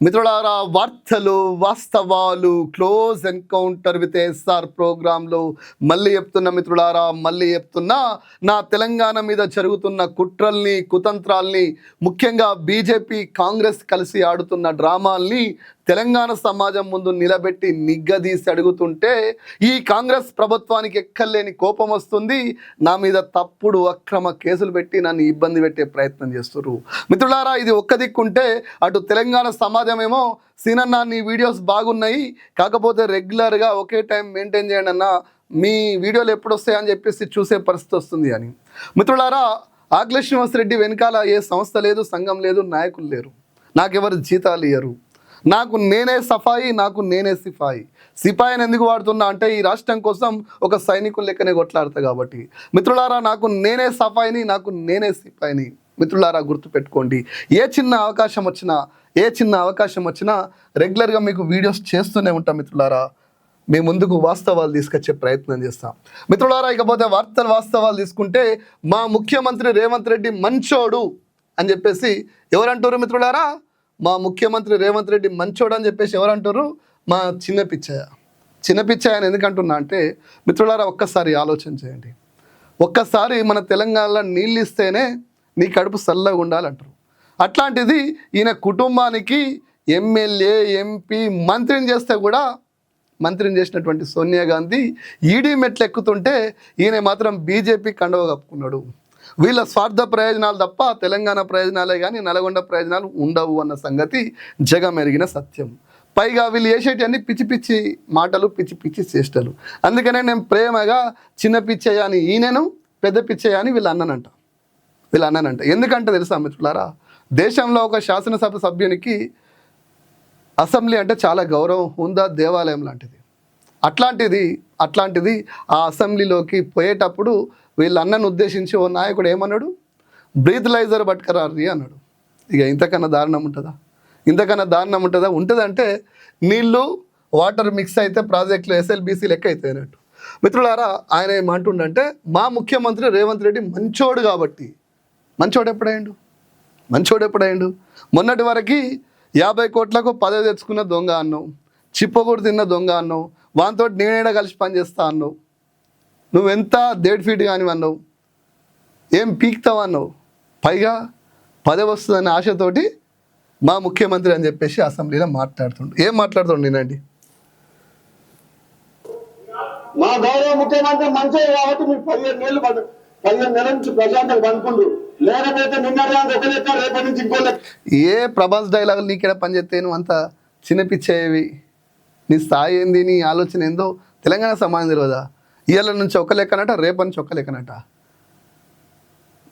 మిత్రులారా వార్తలు వాస్తవాలు క్లోజ్ ఎన్కౌంటర్ విత్ ఎస్ఆర్ ప్రోగ్రాంలో మళ్ళీ చెప్తున్న మిత్రులారా మళ్ళీ చెప్తున్నా నా తెలంగాణ మీద జరుగుతున్న కుట్రల్ని కుతంత్రాల్ని ముఖ్యంగా బీజేపీ కాంగ్రెస్ కలిసి ఆడుతున్న డ్రామాల్ని తెలంగాణ సమాజం ముందు నిలబెట్టి నిగ్గదీసి అడుగుతుంటే ఈ కాంగ్రెస్ ప్రభుత్వానికి ఎక్కర్లేని కోపం వస్తుంది. నా మీద తప్పుడు అక్రమ కేసులు పెట్టి నన్ను ఇబ్బంది పెట్టే ప్రయత్నం చేస్తున్నారు మిత్రులారా ఇది ఒక్క దిక్కుంటే అటు తెలంగాణ సమాజం ఏమో సీనన్న నీ వీడియోస్ బాగున్నాయి. కాకపోతే రెగ్యులర్గా ఒకే టైం మెయింటైన్ చేయండి అన్న మీ వీడియోలు ఎప్పుడు వస్తాయని చెప్పేసి చూసే పరిస్థితి వస్తుంది అని. మిత్రులారా ఆకుల రెడ్డి వెనకాల ఏ సంస్థ లేదు సంఘం లేదు నాయకులు లేరు. నాకెవరు జీతాలు ఇయ్యరు. నాకు నేనే సఫాయి నాకు నేనే సిపాయి సిపాయిని ఎందుకు వాడుతున్నా అంటే ఈ రాష్ట్రం కోసం ఒక సైనికుల లెక్కనే కొట్లాడతా కాబట్టి. మిత్రులారా నాకు నేనే సఫాయిని నాకు నేనే సిపాయిని. మిత్రులారా గుర్తుపెట్టుకోండి. ఏ చిన్న అవకాశం వచ్చినా ఏ చిన్న అవకాశం వచ్చినా రెగ్యులర్గా మీకు వీడియోస్ చేస్తూనే ఉంటాం మిత్రులారా. మీ ముందుకు వాస్తవాలు తీసుకొచ్చే ప్రయత్నం చేస్తాం. మిత్రులారా ఇకపోతే వార్తలు వాస్తవాలు తీసుకుంటే మా ముఖ్యమంత్రి రేవంత్ రెడ్డి మంచోడు అని చెప్పేసి ఎవరంటారు మిత్రులారా? మా ముఖ్యమంత్రి రేవంత్ రెడ్డి మంచోడు అని చెప్పేసి ఎవరంటారు? మా చిన్న పిచ్చయ్య. చిన్న పిచ్చయ్య అని ఎందుకంటున్నా అంటే మిత్రులారా ఒక్కసారి ఆలోచన చేయండి. ఒక్కసారి మన తెలంగాణలో నీళ్ళు ఇస్తేనే నీ కడుపు చల్లగా ఉండాలంటారు. అట్లాంటిది ఈయన కుటుంబానికి ఎమ్మెల్యే ఎంపీ మంత్రిని చేస్తే కూడా మంత్రిని చేసినటువంటి సోనియా గాంధీ ఈడీ మెట్లు ఎక్కుతుంటే ఈయన మాత్రం బీజేపీ కండవ కప్పుకున్నాడు. వీళ్ళ స్వార్థ ప్రయోజనాలు తప్ప తెలంగాణ ప్రయోజనాలే కానీ నల్గొండ ప్రయోజనాలు ఉండవు అన్న సంగతి జగమెరిగిన సత్యం. పైగా వీళ్ళు చేసేటి పిచ్చి పిచ్చి మాటలు పిచ్చి పిచ్చి చేష్టలు. అందుకనే నేను ప్రేమగా చిన్న పిచ్చయ్య అని ఈయనను పెద్ద పిచ్చయ్య అని వీళ్ళు అన్ననంట. వీళ్ళు అన్నానంట. ఎందుకంటే తెలుసా మిత్రులారా దేశంలో ఒక శాసనసభ సభ్యునికి అసెంబ్లీ అంటే చాలా గౌరవం ఉందా దేవాలయం లాంటిది. అట్లాంటిది అట్లాంటిది ఆ అసెంబ్లీలోకి పోయేటప్పుడు వీళ్ళ అన్నను ఉద్దేశించి ఓ నాయకుడు ఏమన్నాడు? బ్రీత్లైజర్ పట్టుకరారి అన్నాడు. ఇక ఇంతకన్నా దారుణం ఉంటుందా? ఇంతకన్నా దారుణం ఉంటుందా? ఉంటుందంటే నీళ్ళు వాటర్ మిక్స్ అయితే ప్రాజెక్టులు ఎస్ఎల్బీసీ లెక్క అయితే అన్నట్టు. మిత్రులారా ఆయన ఏమంటుండంటే మా ముఖ్యమంత్రి రేవంత్ రెడ్డి మంచోడు కాబట్టి. మంచోడు ఎప్పుడైండు మంచోడు ఎప్పుడైండు మొన్నటి వరకు యాభై కోట్లకు పదవి తెచ్చుకున్న దొంగ అన్నావు చిప్పకూడు తిన్న దొంగ అన్నావు. వానితో నేనేడా కలిసి పనిచేస్తా అన్నావు. నువ్వెంత దేడ్ ఫీట్ కాని అన్నావు ఏం పీక్తావు అన్నావు. పైగా పదవి వస్తుందనే ఆశతోటి మా ముఖ్యమంత్రి అని చెప్పేసి అసెంబ్లీలో మాట్లాడుతుండు. ఏం మాట్లాడుతుండు నేనండి? మా గౌరవ ముఖ్యమంత్రి మంచి కాబట్టి మీకు పదిహేను నెలలు పద- పదిహేను నెలల నుంచి ప్రశాంతంగా పనుకుండ్రు లేకపోతే నిన్న రేపటి నుంచి ఇంకో ఏ ప్రభాస్ డైలాగులు నీకెడ పనిచేస్తే నువ్వు అంత చిన్నపిచ్చేవి నీ స్థాయి ఏంది నీ ఆలోచన ఏందో తెలంగాణ సమాజం తెలియదా ఇవాళ నుంచి ఒక లెక్కనట రేపు నుంచి ఒక లెక్కనట.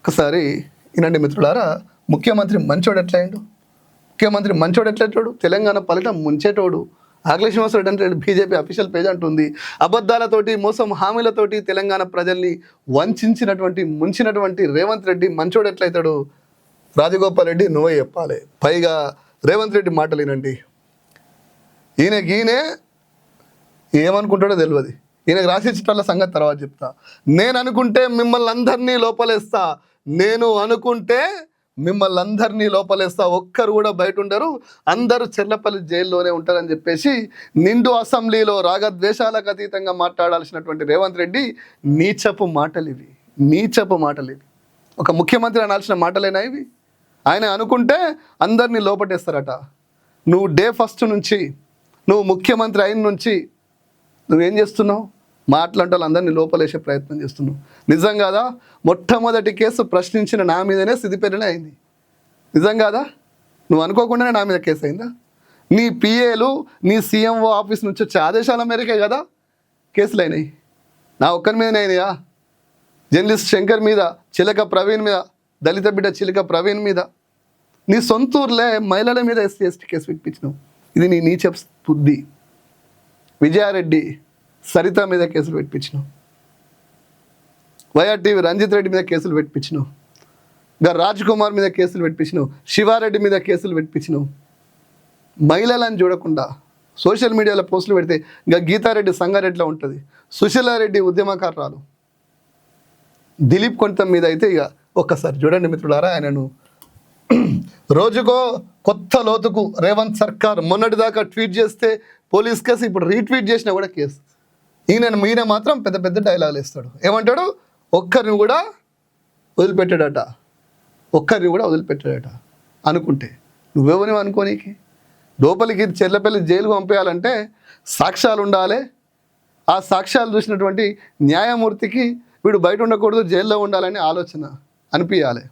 ఒకసారి ఇనండి మిత్రులారా ముఖ్యమంత్రి మంచోడు ఎట్లయిండు? ముఖ్యమంత్రి మంచోడు ఎట్లెట్టాడు తెలంగాణ పల్లెట ముంచేటోడు. ఆగ్ల శ్రీనివాసరెడ్డి అంటే బీజేపీ అఫీషియల్ పేజ్ అంటుంది. అబద్ధాలతోటి మోసం హామీలతోటి తెలంగాణ ప్రజల్ని వంచినటువంటి ముంచినటువంటి రేవంత్ రెడ్డి మంచోడు ఎట్లయితాడు? రాజగోపాల్ రెడ్డి నువ్వే చెప్పాలి. పైగా రేవంత్ రెడ్డి మాటలు ఈయన ఈయనకి ఈయనే ఏమనుకుంటాడో తెలియదు ఈయనకు రాసి చిట్టాల సంగతి తర్వాత చెప్తా. నేను అనుకుంటే మిమ్మల్ని అందరినీ లోపలేస్తా. నేను అనుకుంటే మిమ్మల్ని అందరినీ లోపలేస్తా. ఒక్కరు కూడా బయట ఉండరు అందరూ చెర్లపల్లి జైల్లోనే ఉంటారని చెప్పేసి నిండు అసెంబ్లీలో రాగద్వేషాలకు అతీతంగా మాట్లాడాల్సినటువంటి రేవంత్ రెడ్డి నీచపు మాటలు ఇవి నీచపు మాటలు ఇవి ఒక ముఖ్యమంత్రి అనాల్సిన మాటలేనా ఇవి? ఆయన అనుకుంటే అందరినీ లోపటేస్తారట. నువ్వు డే ఫస్ట్ నుంచి నువ్వు ముఖ్యమంత్రి అయిన నుంచి నువ్వేం చేస్తున్నావు? మాట్లాంటి వాళ్ళందరినీ లోపలేసే ప్రయత్నం చేస్తున్నావు. నిజం కాదా? మొట్టమొదటి కేసు ప్రశ్నించిన నా మీదనే సిద్దిపేటనే అయింది. నిజం కాదా? నువ్వు అనుకోకుండానే నా మీద కేసు అయిందా? నీ పిఏలు నీ సీఎంఓ ఆఫీస్ నుంచి వచ్చే ఆదేశాల మేరకే కదా కేసులు అయినాయి నా ఒక్కరి మీదనే అయినాయా? జర్నలిస్ట్ శంకర్ మీద చిలక ప్రవీణ్ మీద దళిత బిడ్డ చిలక ప్రవీణ్ మీద. నీ సొంతూరులే మహిళల మీద ఎస్సీ ఎస్టీ కేసు పెట్టించినావు. ఇది నీ నీచ బుద్ధి. విజయారెడ్డి సరిత మీద కేసులు పెట్టించినావు వైఆర్టీవీ రంజిత్ రెడ్డి మీద కేసులు పెట్టించినావు ఇంకా రాజ్ కుమార్ మీద కేసులు పెట్టించినావు శివారెడ్డి మీద కేసులు పెట్టించినావు మహిళలను చూడకుండా సోషల్ మీడియాలో పోస్టులు పెడితే ఇంకా గీతారెడ్డి సంగారెడ్డిలో ఉంటుంది. సుశీలారెడ్డి ఉద్యమకారురాలు. దిలీప్ కొంత మీద అయితే ఇక ఒక్కసారి చూడండి మిత్రులారా ఆయనను. రోజుకో కొత్త లోతుకు రేవంత్ సర్కార్ మొన్నటిదాకా ట్వీట్ చేస్తే పోలీస్ కేసు ఇప్పుడు రీట్వీట్ చేసినా కూడా కేసు. ఈయన ఈయన మాత్రం పెద్ద పెద్ద డైలాగులు ఇస్తాడు ఏమంటాడు? ఒక్కరిని కూడా వదిలిపెట్టాడట. ఒక్కరిని కూడా వదిలిపెట్టాడట అనుకుంటే. నువ్వెవరిని అనుకోనీకి లోపలికి చెర్లపల్లి జైలు పంపేయాలంటే సాక్ష్యాలు ఉండాలి. ఆ సాక్ష్యాలు చూసినటువంటి న్యాయమూర్తికి వీడు బయట ఉండకూడదు జైల్లో ఉండాలని ఆలోచన అనిపించాలి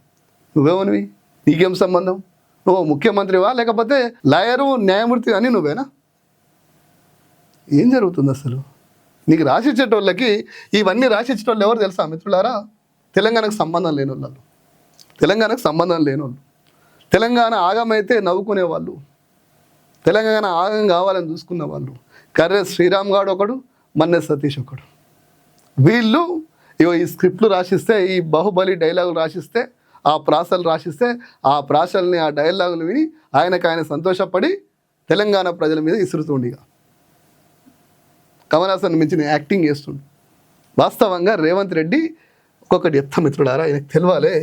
నువ్వేమనివి నీకేం సంబంధం? నువ్వు ముఖ్యమంత్రివా? లేకపోతే లాయరు న్యాయమూర్తి అని నువ్వేనా? ఏం జరుగుతుంది అసలు? నీకు రాసిచ్చేటోళ్ళకి ఇవన్నీ రాసిచ్చేటోళ్ళు ఎవరు తెలుసా మిత్రులారా? తెలంగాణకు సంబంధం లేని వాళ్ళు. తెలంగాణకు సంబంధం లేని వాళ్ళు. తెలంగాణ ఆగమైతే నవ్వుకునే వాళ్ళు. తెలంగాణ ఆగం కావాలని చూసుకున్న వాళ్ళు. కర్రే శ్రీరామ్ గాడు ఒకడు మన్నె సతీష్ ఒకడు. వీళ్ళు ఇగో ఈ స్క్రిప్ట్లు రాసిస్తే ఈ బాహుబలి డైలాగులు రాసిస్తే ఆ ప్రాసలు రాసిస్తే ఆ ప్రాసల్ని ఆ డైలాగులు విని ఆయనకు ఆయన సంతోషపడి తెలంగాణ ప్రజల మీద ఇసురుతుండిగా కమల్ హాసన్ మించిన యాక్టింగ్ చేస్తుండు. వాస్తవంగా రేవంత్ రెడ్డి ఒక్కొక్కటి ఎత్త మిత్రుడారా ఈయనకు తెలియాలే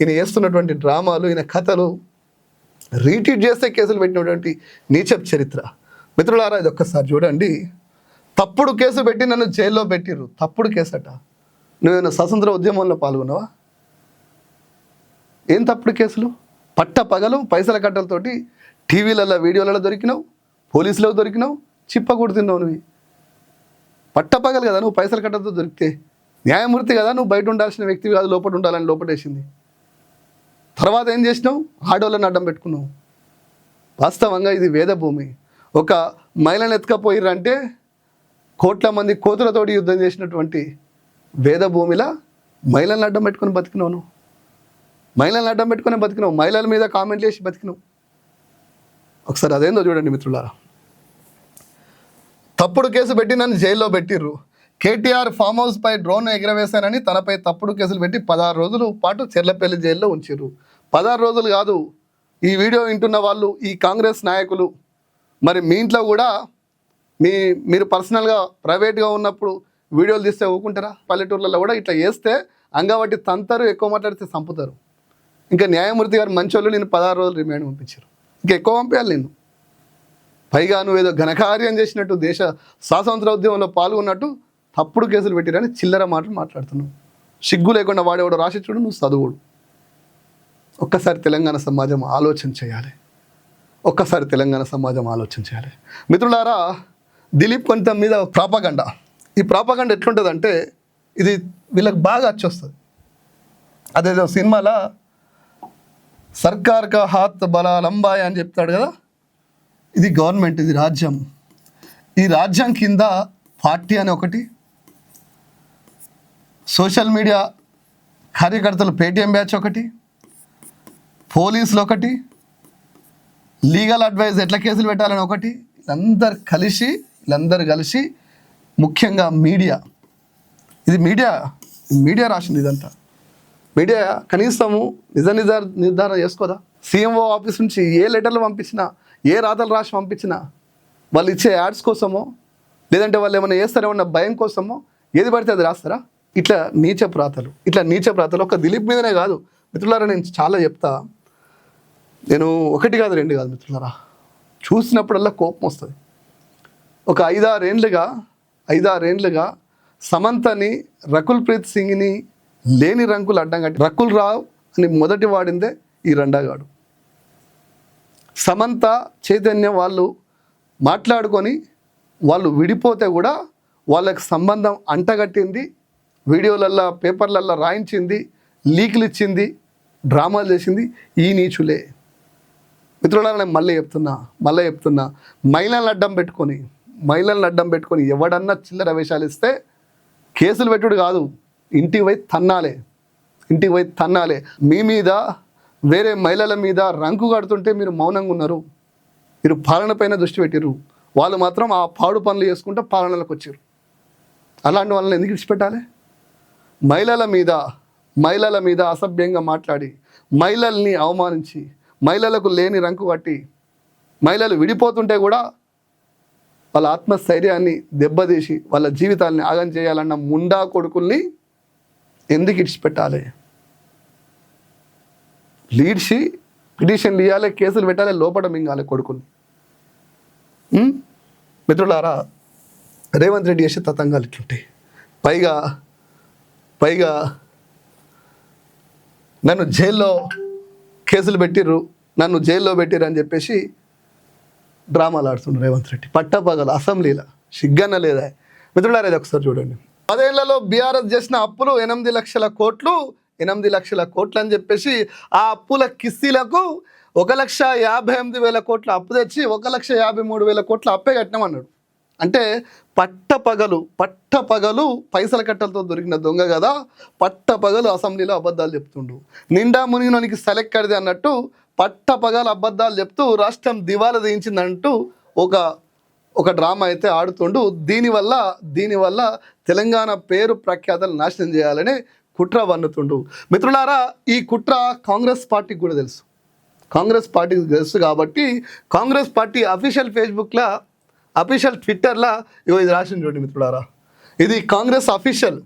ఈయన వేస్తున్నటువంటి డ్రామాలు ఈయన కథలు రీట్రీట్ చేస్తే కేసులు పెట్టినటువంటి నీచప్ చరిత్ర. మిత్రులారా ఇది ఒక్కసారి చూడండి. తప్పుడు కేసు పెట్టి నన్ను జైల్లో పెట్టిర్రు. తప్పుడు కేసట. నువ్వేమైనా స్వతంత్ర ఉద్యమంలో పాల్గొన్నావా? ఏం తప్పుడు కేసులు? పట్ట పగలు పైసల కట్టలతోటి టీవీలలో వీడియోలలో దొరికినావు పోలీసులో దొరికినావు చిప్పకూడు తిన్నావు నువ్వు. పట్టపగలు కదా నువ్వు పైసలు కట్టతో దొరికితే. న్యాయమూర్తి కదా నువ్వు బయట ఉండాల్సిన వ్యక్తివి కాదు లోపల ఉండాలని లోపటేసింది తర్వాత ఏం చేసినావు? ఆడోళ్ళని అడ్డం పెట్టుకున్నావు. వాస్తవంగా ఇది వేదభూమి. ఒక మహిళను ఎత్తుకపోయిర్రంటే కోట్ల మంది కోతులతోటి యుద్ధం చేసినటువంటి వేదభూమిలా మహిళలను అడ్డం పెట్టుకొని బతికినావు నువ్వు. మహిళలను అడ్డం పెట్టుకొని బతికినావు. మహిళల మీద కామెంట్ చేసి బతికినావు. ఒకసారి అదేందో చూడండి మిత్రులారా. తప్పుడు కేసు పెట్టి నన్ను జైల్లో పెట్టిర్రు. K T R farm house పై డ్రోన్ ఎగరవేశానని తనపై తప్పుడు కేసులు పెట్టి పదహారు రోజుల పాటు చెర్లపల్లి జైల్లో ఉంచిర్రు. పదహారు రోజులు కాదు ఈ వీడియో వింటున్న వాళ్ళు ఈ కాంగ్రెస్ నాయకులు మరి మీ ఇంట్లో కూడా మీ మీరు పర్సనల్గా ప్రైవేట్గా ఉన్నప్పుడు వీడియోలు తీస్తే ఊకుంటారా? పల్లెటూర్లలో కూడా ఇట్లా చేస్తే అంగవట్టి తంతారు ఎక్కువ మాట్లాడితే చంపుతారు ఇంకా న్యాయమూర్తి గారు మంచోళ్ళు నేను పదహారు రోజులు రిమాండ్ పంపించారు. ఇంకా ఎక్కువ పంపించాలి నేను. పైగా నువ్వు ఏదో ఘనకార్యం చేసినట్టు దేశ స్వాతంత్ర ఉద్యమంలో పాల్గొన్నట్టు తప్పుడు కేసులు పెట్టిరని చిల్లర మాటలు మాట్లాడుతున్నావు. సిగ్గు లేకుండా వాడేవాడు రాసిచ్చుడు నువ్వు చదువుడు. ఒక్కసారి తెలంగాణ సమాజం ఆలోచన చేయాలి. ఒక్కసారి తెలంగాణ సమాజం ఆలోచన చేయాలి. మిత్రులారా దిలీప్ కొంత మీద ప్రాపగండ. ఈ ప్రాపగండ ఎట్లుంటుందంటే ఇది వీళ్ళకి బాగా వచ్చేస్తుంది అదేదో సినిమాలో సర్కార్ కా హాత్ బల లంబాయ్ అని చెప్తాడు కదా? ఇది గవర్నమెంట్ ఇది రాజ్యం. ఈ రాజ్యం కింద పార్టీ అని ఒకటి సోషల్ మీడియా కార్యకర్తలు పేటిఎం బ్యాచ్ ఒకటి పోలీసులు ఒకటి లీగల్ అడ్వైజ్ ఎట్లా కేసులు పెట్టాలని ఒకటి వీళ్ళందరు కలిసి వీళ్ళందరూ కలిసి ముఖ్యంగా మీడియా. ఇది మీడియా మీడియా రాసింది ఇదంతా. మీడియా కనీసము నిజ నిర్ధార నిర్ధారణ చేసుకోదా? సీఎంఓ ఆఫీస్ నుంచి ఏ లెటర్లు పంపించినా ఏ రాతలు రాసి పంపించినా వాళ్ళు ఇచ్చే యాడ్స్ కోసమో లేదంటే వాళ్ళు ఏమైనా చేస్తారేమన్నా భయం కోసమో ఏది పడితే అది రాస్తారా? ఇట్లా నీచ ప్రాతలు. ఇట్లా నీచ ప్రాతలు. ఒక దిలీప్ మీదనే కాదు. మిత్రులారా నేను చాలా చెప్తా. నేను ఒకటి కాదు రెండు కాదు మిత్రులారా. చూసినప్పుడల్లా కోపం వస్తుంది. ఒక ఐదారేండ్లుగా ఐదారేండ్లుగా సమంతని రకుల్ ప్రీత్ సింగ్ని లేని రంకులు అడ్డం కట్టి రకుల్ రావు అని మొదటి వాడిందే ఈ రెండాగాడు. సమంత చైతన్య వాళ్ళు మాట్లాడుకొని వాళ్ళు విడిపోతే కూడా వాళ్ళకి సంబంధం అంటగట్టింది వీడియోలల్లో పేపర్లల్లో రాయించింది లీకులు ఇచ్చింది డ్రామాలు చేసింది ఈ నీచులే. మిత్రులారా నేను మళ్ళీ చెప్తున్నా మళ్ళీ చెప్తున్నా. మహిళలను అడ్డం పెట్టుకొని మహిళలను అడ్డం పెట్టుకొని ఎవడన్నా చిల్లర వేషాలు ఇస్తే కేసులు పెట్టుడు కాదు. ఇంటికి పోయి తన్నాలే. ఇంటికి పోయి తన్నాలే. మీ మీద వేరే మహిళల మీద రంకు కడుతుంటే మీరు మౌనంగా ఉన్నారు. మీరు పాలన పైన దృష్టి పెట్టారు వాళ్ళు మాత్రం ఆ పాడు పనులు చేసుకుంటూ పాలనలోకి వచ్చారు. అలాంటి వాళ్ళని ఎందుకు విడిచిపెట్టాలి? మహిళల మీద మహిళల మీద అసభ్యంగా మాట్లాడి మహిళల్ని అవమానించి మహిళలకు లేని రంకు కట్టి మహిళలు విడిపోతుంటే కూడా వాళ్ళ ఆత్మస్థైర్యాన్ని దెబ్బతీసి వాళ్ళ జీవితాల్ని ఆగం చేయాలన్న ముండా కొడుకుల్ని ఎందుకు ఇడిచిపెట్టాలి లీడ్సి పిటిషన్లు ఇవ్వాలి కేసులు పెట్టాలి లోపల మింగాలి కొడుకుని. మిత్రులారా రేవంత్ రెడ్డి చేసే తతంగాలు ఇట్లుంటాయి. పైగా పైగా నన్ను జైల్లో కేసులు పెట్టిర్రు నన్ను జైల్లో పెట్టిర్రు అని చెప్పేసి డ్రామాలు ఆడుతున్నారు రేవంత్ రెడ్డి. పట్టపగలు అసెంబ్లీలో సిగ్గన్న లేదా? మిత్రులారా ఇది ఒకసారి చూడండి. పదేళ్ళలో బీఆర్ఎస్ చేసిన అప్పులు ఎనిమిది లక్షల కోట్లు ఎనిమిది లక్షల కోట్లు అని చెప్పేసి ఆ అప్పుల కిస్తీలకు ఒక లక్ష యాభై ఎనిమిది వేల కోట్ల అప్పు తెచ్చి ఒక లక్ష యాభై మూడు వేల కోట్ల అప్పే కట్టినామన్నాడు అంటే పట్టపగలు పట్టపగలు పైసల కట్టలతో దొరికిన దొంగ కదా పట్టపగలు అసెంబ్లీలో అబద్ధాలు చెప్తుండు. నిండా మునిగినోనికి సెలెక్కడిది అన్నట్టు పట్టపగలు అబద్ధాలు చెప్తూ రాష్ట్రం దివాలా తీయించిందంటూ ఒక ఒక డ్రామా అయితే ఆడుతుండు. దీనివల్ల దీనివల్ల తెలంగాణ పేరు ప్రఖ్యాతలు నాశనం చేయాలని కుట్ర వన్నుతుండు. మిత్రులారా ఈ కుట్ర కాంగ్రెస్ పార్టీకి కూడా తెలుసు. కాంగ్రెస్ పార్టీకి తెలుసు కాబట్టి కాంగ్రెస్ పార్టీ అఫీషియల్ ఫేస్బుక్లో అఫీషియల్ ట్విట్టర్లో ఇగో ఇది రాసింది చూడండి మిత్రులారా. ఇది కాంగ్రెస్ అఫీషియల్.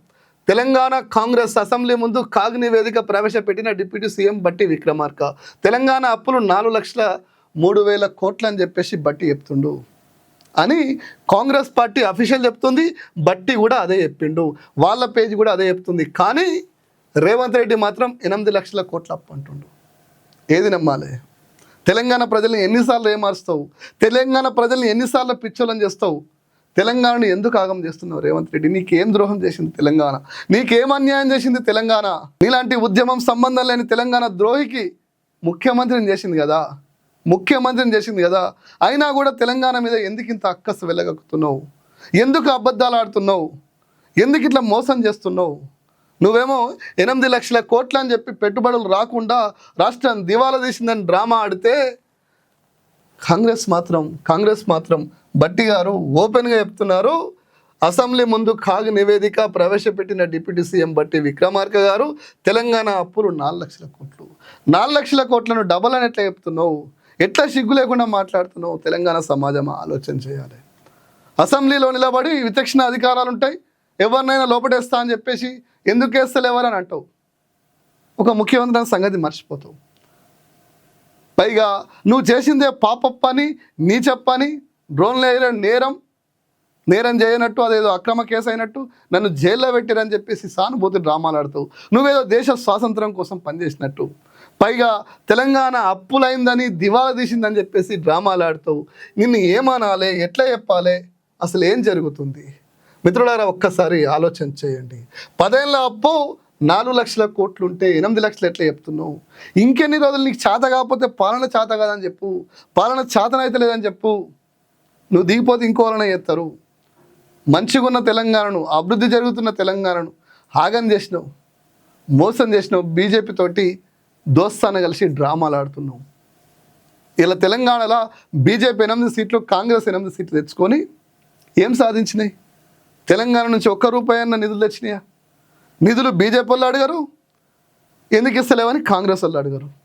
తెలంగాణ కాంగ్రెస్ అసెంబ్లీ ముందు కాగ్ని వేదిక ప్రవేశపెట్టిన డిప్యూటీ సీఎం బట్టి విక్రమార్క. తెలంగాణ అప్పులు నాలుగు లక్షల మూడు వేల కోట్లు అని చెప్పేసి బట్టి చెప్తుండు. అని కాంగ్రెస్ పార్టీ అఫీషియల్ చెప్తుంది బట్టి కూడా అదే చెప్పిండు. వాళ్ళ పేజ్ కూడా అదే చెప్తుంది. కానీ రేవంత్ రెడ్డి మాత్రం ఎనిమిది లక్షల కోట్ల అప్పు అంటుండు. ఏది నమ్మాలి? తెలంగాణ ప్రజల్ని ఎన్నిసార్లు ఏమారుస్తావు? తెలంగాణ ప్రజల్ని ఎన్నిసార్లు పిచ్చోలని చేస్తావు? తెలంగాణను ఎందుకు ఆగం చేస్తున్నావు రేవంత్ రెడ్డి? నీకేం ద్రోహం చేసింది తెలంగాణ? నీకేం అన్యాయం చేసింది తెలంగాణ? నీలాంటి ఉద్యమం సంబంధం లేని తెలంగాణ ద్రోహికి ముఖ్యమంత్రిని చేసింది కదా? ముఖ్యమంత్రిని చేసింది కదా. అయినా కూడా తెలంగాణ మీద ఎందుకు ఇంత అక్కసు వెళ్ళగక్కుతున్నావు ఎందుకు అబద్ధాలు ఆడుతున్నావు? ఎందుకు ఇట్లా మోసం చేస్తున్నావు? నువ్వేమో ఎనిమిది లక్షల కోట్లు అని చెప్పి పెట్టుబడులు రాకుండా రాష్ట్రం దివాలా తీసిందని డ్రామా ఆడితే కాంగ్రెస్ మాత్రం కాంగ్రెస్ మాత్రం బట్టి గారు ఓపెన్గా చెప్తున్నారు. అసెంబ్లీ ముందు కాగ్ నివేదిక ప్రవేశపెట్టిన డిప్యూటీ సీఎం బట్టి విక్రమార్క గారు తెలంగాణ అప్పులు నాలుగు లక్షల కోట్లు. నాలుగు లక్షల కోట్లను డబల్ అని ఎట్లా చెప్తున్నావు? ఎట్లా సిగ్గు లేకుండా మాట్లాడుతున్నావు? తెలంగాణ సమాజం ఆలోచన చేయాలి. అసెంబ్లీలో నిలబడి విచక్షణ అధికారాలు ఉంటాయి. ఎవరినైనా లోపడేస్తా అని చెప్పేసి ఎందుకు వేస్తలేవరని అంటావు? ఒక ముఖ్యమంత్రి సంగతి మర్చిపోతావు. పైగా నువ్వు చేసిందే పాపప్ప అని నీ చెప్పని డ్రోన్లు నేరం నేరం చేయనట్టు అదేదో అక్రమ కేసు అయినట్టు నన్ను జైల్లో పెట్టిరని చెప్పేసి సానుభూతి డ్రామాలు ఆడుతావు. నువ్వేదో దేశ స్వాతంత్రం కోసం పనిచేసినట్టు. పైగా తెలంగాణ అప్పులైందని దివాలా తీసిందని చెప్పేసి డ్రామాలు ఆడుతావు. నిన్ను ఏమనాలి ఎట్లా చెప్పాలి అసలు ఏం జరుగుతుంది? మిత్రులారా ఒక్కసారి ఆలోచన చేయండి. పదేళ్ళ అప్పు నాలుగు లక్షల కోట్లు ఉంటే ఎనిమిది లక్షలు ఎట్లా చెప్తున్నావు? ఇంకెన్ని రోజులు నీకు చేత కాకపోతే పాలన చేత కాదని చెప్పు. పాలన చేతనైతే లేదని చెప్పు. నువ్వు దిగిపోతే ఇంకోవాలనే చేస్తారు. మంచిగా ఉన్న తెలంగాణను అభివృద్ధి జరుగుతున్న తెలంగాణను ఆగం చేసినావు మోసం చేసినావు బీజేపీ తోటి దోస్తాన కలిసి డ్రామాలు ఆడుతున్నావు. ఇలా తెలంగాణలో బీజేపీ ఎనిమిది సీట్లు కాంగ్రెస్ ఎనిమిది సీట్లు తెచ్చుకొని ఏం సాధించినాయి? తెలంగాణ నుంచి ఒక్క రూపాయి అన్న నిధులు తెచ్చినాయా? నిధులు బీజేపీ వాళ్ళు అడిగారు ఎందుకు ఇస్తలేవని కాంగ్రెస్ వాళ్ళు అడిగారు.